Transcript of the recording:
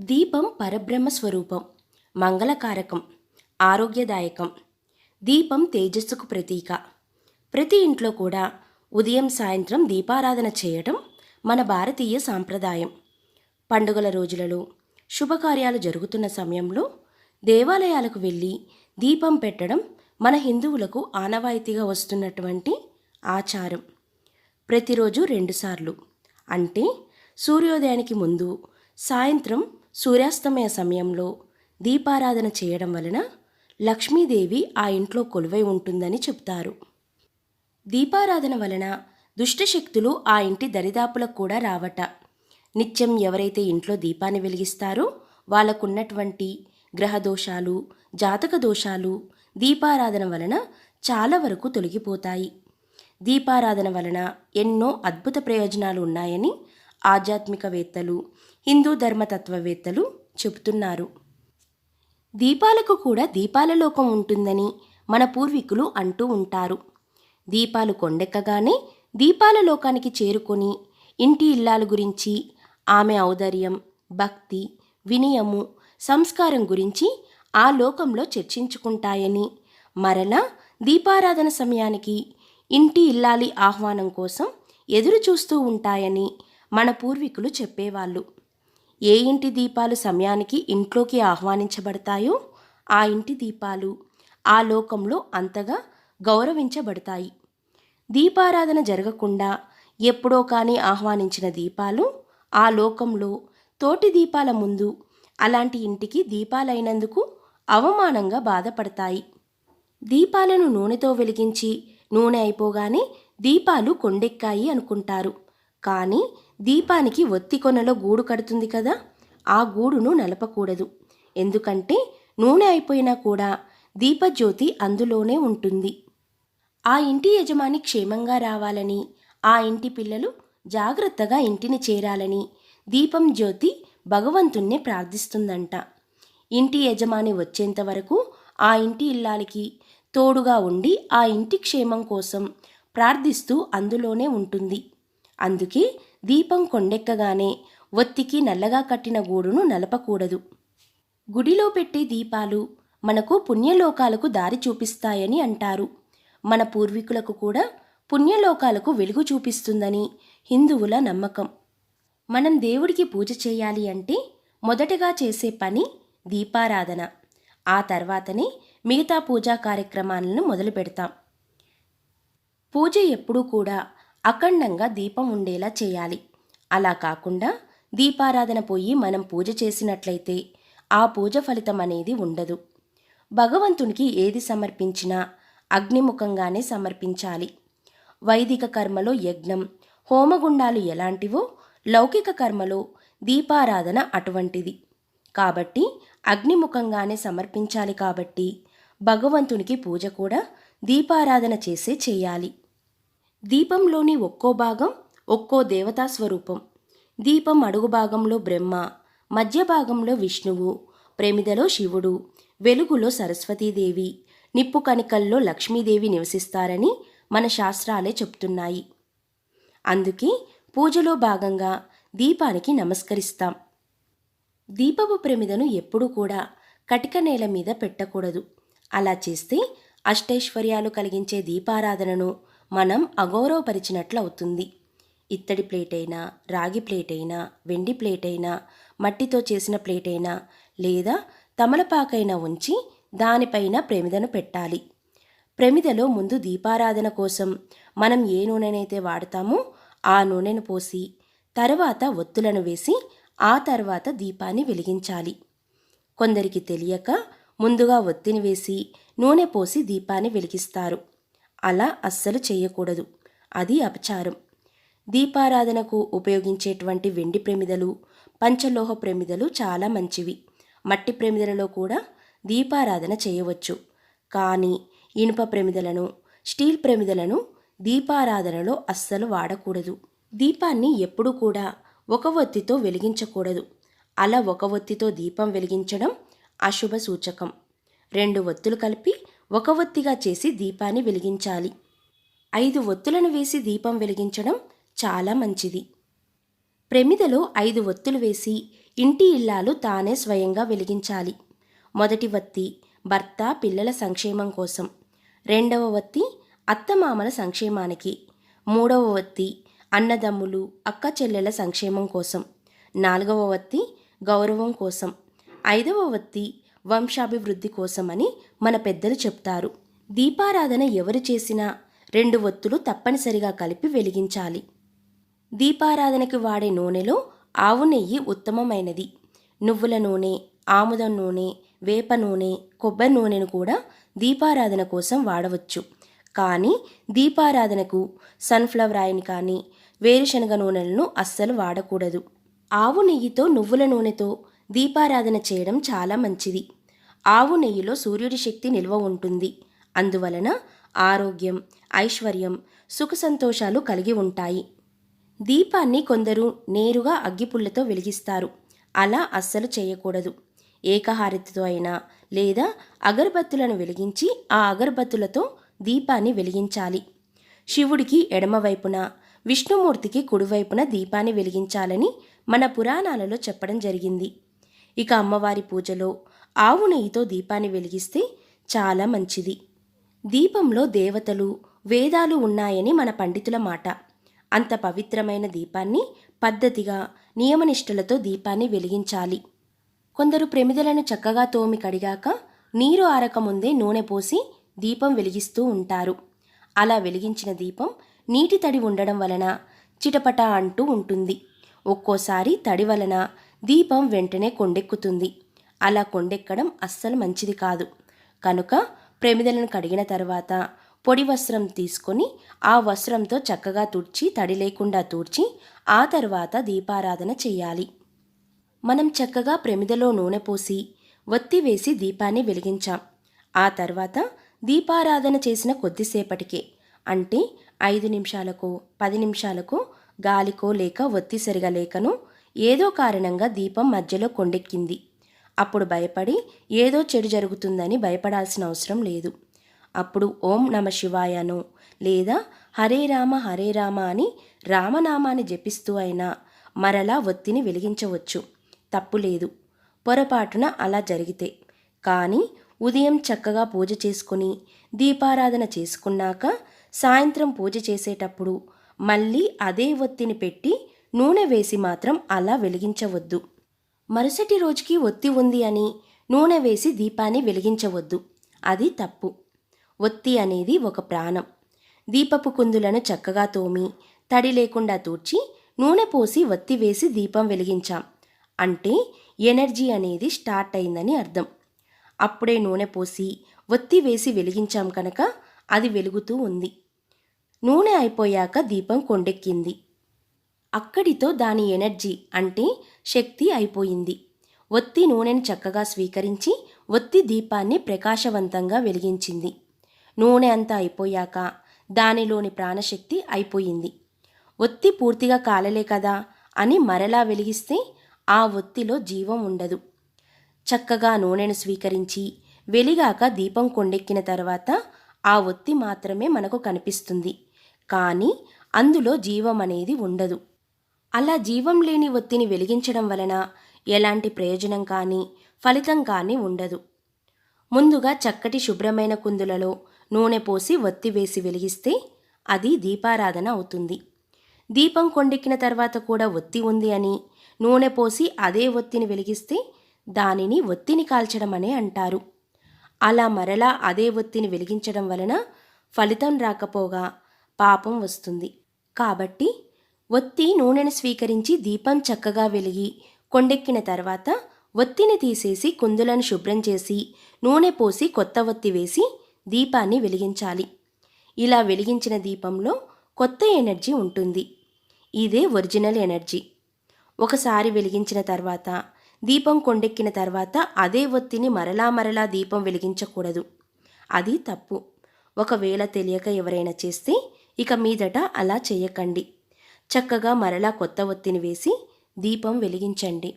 దీపం పరబ్రహ్మ స్వరూపం మంగళకారకం ఆరోగ్యదాయకం. దీపం తేజస్సుకు ప్రతీక. ప్రతి ఇంట్లో కూడా ఉదయం సాయంత్రం దీపారాధన చేయటం మన భారతీయ సాంప్రదాయం. పండుగల రోజులలో శుభకార్యాలు జరుగుతున్న సమయంలో దేవాలయాలకు వెళ్ళి దీపం పెట్టడం మన హిందువులకు ఆనవాయితీగా వస్తున్నటువంటి ఆచారం. ప్రతిరోజు రెండుసార్లు అంటే సూర్యోదయానికి ముందు సాయంత్రం సూర్యాస్తమయ సమయంలో దీపారాధన చేయడం వలన లక్ష్మీదేవి ఆ ఇంట్లో కొలువై ఉంటుందని చెప్తారు. దీపారాధన వలన దుష్టశక్తులు ఆ ఇంటి దరిదాపులకు కూడా రావట. నిత్యం ఎవరైతే ఇంట్లో దీపాన్ని వెలిగిస్తారో వాళ్ళకున్నటువంటి గ్రహ దోషాలు జాతక దోషాలు దీపారాధన వలన చాలా వరకు తొలగిపోతాయి. దీపారాధన వలన ఎన్నో అద్భుత ప్రయోజనాలు ఉన్నాయని ఆధ్యాత్మికవేత్తలు హిందూ ధర్మతత్వవేత్తలు చెబుతున్నారు. దీపాలకు కూడా దీపాల లోకం ఉంటుందని మన పూర్వీకులు అంటూ ఉంటారు. దీపాలు కొండెక్కగానే దీపాల లోకానికి చేరుకొని ఇంటి ఇల్లాల గురించి ఆమె ఔదర్యం భక్తి వినయము సంస్కారం గురించి ఆ లోకంలో చర్చించుకుంటాయని మరలా దీపారాధన సమయానికి ఇంటి ఇల్లాలి ఆహ్వానం కోసం ఎదురు చూస్తూ ఉంటాయని మన పూర్వీకులు చెప్పేవాళ్ళు. ఏ ఇంటి దీపాలు సమయానికి ఇంట్లోకి ఆహ్వానించబడతాయో ఆ ఇంటి దీపాలు ఆ లోకంలో అంతగా గౌరవించబడతాయి. దీపారాధన జరగకుండా ఎప్పుడో కానీ ఆహ్వానించిన దీపాలు ఆ లోకంలో తోటి దీపాల ముందు అలాంటి ఇంటికి దీపాలైనందుకు అవమానంగా బాధపడతాయి. దీపాలను నూనెతో వెలిగించి నూనె అయిపోగానే దీపాలు కొండెక్కాయి అనుకుంటారు. కానీ దీపానికి ఒత్తి కొనలో గూడు కడుతుంది కదా ఆ గూడును నలపకూడదు. ఎందుకంటే నూనె అయిపోయినా కూడా దీపజ్యోతి అందులోనే ఉంటుంది. ఆ ఇంటి యజమాని క్షేమంగా రావాలని ఆ ఇంటి పిల్లలు జాగ్రత్తగా ఇంటిని చేరాలని దీపం జ్యోతి భగవంతుణ్ణి ప్రార్థిస్తుందంట. ఇంటి యజమాని వచ్చేంత వరకు ఆ ఇంటి ఇల్లాలకి తోడుగా ఉండి ఆ ఇంటి క్షేమం కోసం ప్రార్థిస్తూ అందులోనే ఉంటుంది. అందుకే దీపం కొండెక్కగానే ఒత్తికి నల్లగా కట్టిన గూడును నలపకూడదు. గుడిలో పెట్టే దీపాలు మనకు పుణ్యలోకాలకు దారి చూపిస్తాయని అంటారు. మన పూర్వీకులకు కూడా పుణ్యలోకాలకు వెలుగు చూపిస్తుందని హిందువుల నమ్మకం. మనం దేవుడికి పూజ చేయాలి అంటే మొదటగా చేసే పని దీపారాధన. ఆ తర్వాతనే మిగతా పూజా కార్యక్రమాలను మొదలు పెడతాం పూజ ఎప్పుడూ కూడా అఖండంగా దీపం ఉండేలా చేయాలి. అలా కాకుండా దీపారాధన పోయి మనం పూజ చేసినట్లయితే ఆ పూజ ఫలితం అనేది ఉండదు. భగవంతునికి ఏది సమర్పించినా అగ్నిముఖంగానే సమర్పించాలి. వైదిక కర్మలో యజ్ఞం హోమగుండాలు ఎలాంటివో లౌకిక కర్మలో దీపారాధన అటువంటిది. కాబట్టి అగ్నిముఖంగానే సమర్పించాలి కాబట్టి భగవంతునికి పూజ కూడా దీపారాధన చేసే చేయాలి. దీపంలోని ఒక్కో భాగం ఒక్కో దేవతా స్వరూపం. దీపం అడుగు భాగంలో బ్రహ్మ మధ్య భాగంలో విష్ణువు ప్రేమిదలో శివుడు వెలుగులో సరస్వతీదేవి నిప్పు కణికల్లో లక్ష్మీదేవి నివసిస్తారని మన శాస్త్రాలే చెప్తున్నాయి. అందుకే పూజలో భాగంగా దీపానికి నమస్కరిస్తాం. దీపపు ప్రమిదను ఎప్పుడూ కూడా కటిక నేల మీద పెట్టకూడదు. అలా చేస్తే అష్టైశ్వర్యాలు కలిగించే దీపారాధనను మనం అగౌరవపరిచినట్లు అవుతుంది ఇత్తడి ప్లేట్ అయినా రాగి ప్లేట్ అయినా వెండి ప్లేట్ అయినా మట్టితో చేసిన ప్లేట్ అయినా లేదా తమలపాకైనా ఉంచి దానిపైన ప్రమిదను పెట్టాలి. ప్రమిదలో ముందు దీపారాధన కోసం మనం ఏ నూనెనైతే వాడతామో ఆ నూనెను పోసి తర్వాత ఒత్తులను వేసి ఆ తర్వాత దీపాన్ని వెలిగించాలి. కొందరికి తెలియక ముందుగా ఒత్తిని వేసి నూనె పోసి దీపాన్ని వెలిగిస్తారు. అలా అస్సలు చేయకూడదు అది అపచారం. దీపారాధనకు ఉపయోగించేటువంటి వెండి ప్రమిదలు పంచలోహ ప్రమిదలు చాలా మంచివి. మట్టి ప్రమిదలలో కూడా దీపారాధన చేయవచ్చు. కానీ ఇనుప ప్రమిదలను స్టీల్ ప్రమిదలను దీపారాధనలో అస్సలు వాడకూడదు. దీపాన్ని ఎప్పుడూ కూడా ఒక ఒత్తితో వెలిగించకూడదు. అలా ఒక ఒత్తితో దీపం వెలిగించడం అశుభ సూచకం. రెండు ఒత్తులు కలిపి ఒక ఒత్తిగా చేసి దీపాన్ని వెలిగించాలి. ఐదు ఒత్తులను వేసి దీపం వెలిగించడం చాలా మంచిది. ప్రమిదలో ఐదు ఒత్తులు వేసి ఇంటి ఇల్లాలు తానే స్వయంగా వెలిగించాలి. మొదటి వత్తి భర్త పిల్లల సంక్షేమం కోసం. రెండవ వత్తి అత్తమామల సంక్షేమానికి. మూడవ వత్తి అన్నదమ్ములు అక్క చెల్లెల సంక్షేమం కోసం. నాలుగవ వత్తి గౌరవం కోసం. ఐదవ వత్తి వంశాభివృద్ధి కోసమని మన పెద్దలు చెప్తారు. దీపారాధన ఎవరు చేసినా రెండు ఒత్తులు తప్పనిసరిగా కలిపి వెలిగించాలి. దీపారాధనకి వాడే నూనెలో ఆవు నెయ్యి ఉత్తమమైనది. నువ్వుల నూనె ఆముదం నూనె వేప నూనె కొబ్బరి నూనెను కూడా దీపారాధన కోసం వాడవచ్చు. కానీ దీపారాధనకు సన్ఫ్లవర్ ఆయిల్ కానీ వేరుశనగ నూనెలను అస్సలు వాడకూడదు. ఆవు నెయ్యితో నువ్వుల నూనెతో దీపారాధన చేయడం చాలా మంచిది. ఆవు నెయ్యిలో సూర్యుడి శక్తి నిల్వ ఉంటుంది. అందువలన ఆరోగ్యం ఐశ్వర్యం సుఖ సంతోషాలు కలిగి ఉంటాయి. దీపాన్ని కొందరు నేరుగా అగ్గిపుల్లతో వెలిగిస్తారు. అలా అస్సలు చేయకూడదు. ఏకహారతితో అయినా లేదా అగరబత్తులను వెలిగించి ఆ అగరబత్తులతో దీపాన్ని వెలిగించాలి. శివుడికి ఎడమవైపున విష్ణుమూర్తికి కుడివైపున దీపాన్ని వెలిగించాలని మన పురాణాలలో చెప్పడం జరిగింది. ఇక అమ్మవారి పూజలో ఆవు నెయ్యితో దీపాన్ని వెలిగిస్తే చాలా మంచిది. దీపంలో దేవతలు వేదాలు ఉన్నాయని మన పండితుల మాట. అంత పవిత్రమైన దీపాన్ని పద్ధతిగా నియమనిష్టలతో దీపాన్ని వెలిగించాలి. కొందరు ప్రమిదలను చక్కగా తోమి కడిగాక నీరు ఆరకముందే నూనె పోసి దీపం వెలిగిస్తూ ఉంటారు. అలా వెలిగించిన దీపం నీటి తడి ఉండడం వలన చిటపట అంటూ ఉంటుంది. ఒక్కోసారి తడి వలన దీపం వెంటనే కొండెక్కుతుంది. అలా కొండెక్కడం అస్సలు మంచిది కాదు. కనుక ప్రమిదలను కడిగిన తర్వాత పొడి వస్త్రం తీసుకొని ఆ వస్త్రంతో చక్కగా తుడిచి తడి లేకుండా తూడ్చి ఆ తర్వాత దీపారాధన చేయాలి. మనం చక్కగా ప్రమిదలో నూనె పోసి ఒత్తి వేసి దీపాన్ని వెలిగించాం. ఆ తర్వాత దీపారాధన చేసిన కొద్దిసేపటికే అంటే ఐదు నిమిషాలకు పది నిమిషాలకు గాలికో లేక ఒత్తి సరిగా లేకను ఏదో కారణంగా దీపం మధ్యలో కొండెక్కింది. అప్పుడు భయపడి ఏదో చెడు జరుగుతుందని భయపడాల్సిన అవసరం లేదు. అప్పుడు ఓం నమ శివాయను లేదా హరే రామ హరే రామ అని రామనామాన్ని జపిస్తూ అయినా మరలా ఒత్తిని వెలిగించవచ్చు. తప్పు లేదు. పొరపాటున అలా జరిగితే. కానీ ఉదయం చక్కగా పూజ చేసుకుని దీపారాధన చేసుకున్నాక సాయంత్రం పూజ చేసేటప్పుడు మళ్ళీ అదే ఒత్తిని పెట్టి నూనె వేసి మాత్రం అలా వెలిగించవద్దు. మరుసటి రోజుకి ఒత్తి ఉంది అని నూనె వేసి దీపాన్ని వెలిగించవద్దు. అది తప్పు. ఒత్తి అనేది ఒక ప్రాణం. దీపపు కుందులను చక్కగా తోమి తడి లేకుండా తూర్చి నూనె పోసి ఒత్తి వేసి దీపం వెలిగించాం. అంటే ఎనర్జీ అనేది స్టార్ట్ అయిందని అర్థం. అప్పుడే నూనె పోసి ఒత్తి వేసి వెలిగించాం కనుక అది వెలుగుతూ ఉంది. నూనె అయిపోయాక దీపం కొండెక్కింది. అక్కడితో దాని ఎనర్జీ అంటే శక్తి అయిపోయింది. ఒత్తి నూనెను చక్కగా స్వీకరించి ఒత్తి దీపాన్ని ప్రకాశవంతంగా వెలిగించింది. నూనె అంతా అయిపోయాక దానిలోని ప్రాణశక్తి అయిపోయింది. ఒత్తి పూర్తిగా కాలలే కదా అని మరలా వెలిగిస్తే ఆ ఒత్తిలో జీవం ఉండదు. చక్కగా నూనెను స్వీకరించి వెలిగాక దీపం కొండెక్కిన తర్వాత ఆ ఒత్తి మాత్రమే మనకు కనిపిస్తుంది. కానీ అందులో జీవం అనేది ఉండదు. అలా జీవం లేని ఒత్తిని వెలిగించడం వలన ఎలాంటి ప్రయోజనం కానీ ఫలితం కానీ ఉండదు. ముందుగా చక్కటి శుభ్రమైన కుందులలో నూనె పోసి ఒత్తి వేసి వెలిగిస్తే అది దీపారాధన అవుతుంది. దీపం కొండెక్కిన తర్వాత కూడా ఒత్తి ఉంది అని నూనె పోసి అదే ఒత్తిని వెలిగిస్తే దానిని ఒత్తిని కాల్చడం అనే అంటారు. అలా మరలా అదే ఒత్తిని వెలిగించడం వలన ఫలితం రాకపోగా పాపం వస్తుంది. కాబట్టి ఒత్తి నూనెను స్వీకరించి దీపం చక్కగా వెలిగి కొండెక్కిన తర్వాత ఒత్తిని తీసేసి కుందులను శుభ్రం చేసి నూనె పోసి కొత్త ఒత్తి వేసి దీపాన్ని వెలిగించాలి. ఇలా వెలిగించిన దీపంలో కొత్త ఎనర్జీ ఉంటుంది. ఇదే ఒరిజినల్ ఎనర్జీ. ఒకసారి వెలిగించిన తర్వాత దీపం కొండెక్కిన తర్వాత అదే ఒత్తిని మరలా మరలా దీపం వెలిగించకూడదు. అది తప్పు. ఒకవేళ తెలియక ఎవరైనా చేస్తే ఇక మీదట అలా చేయకండి. చక్కగా మరలా కొత్త ఒత్తిని వేసి దీపం వెలిగించండి.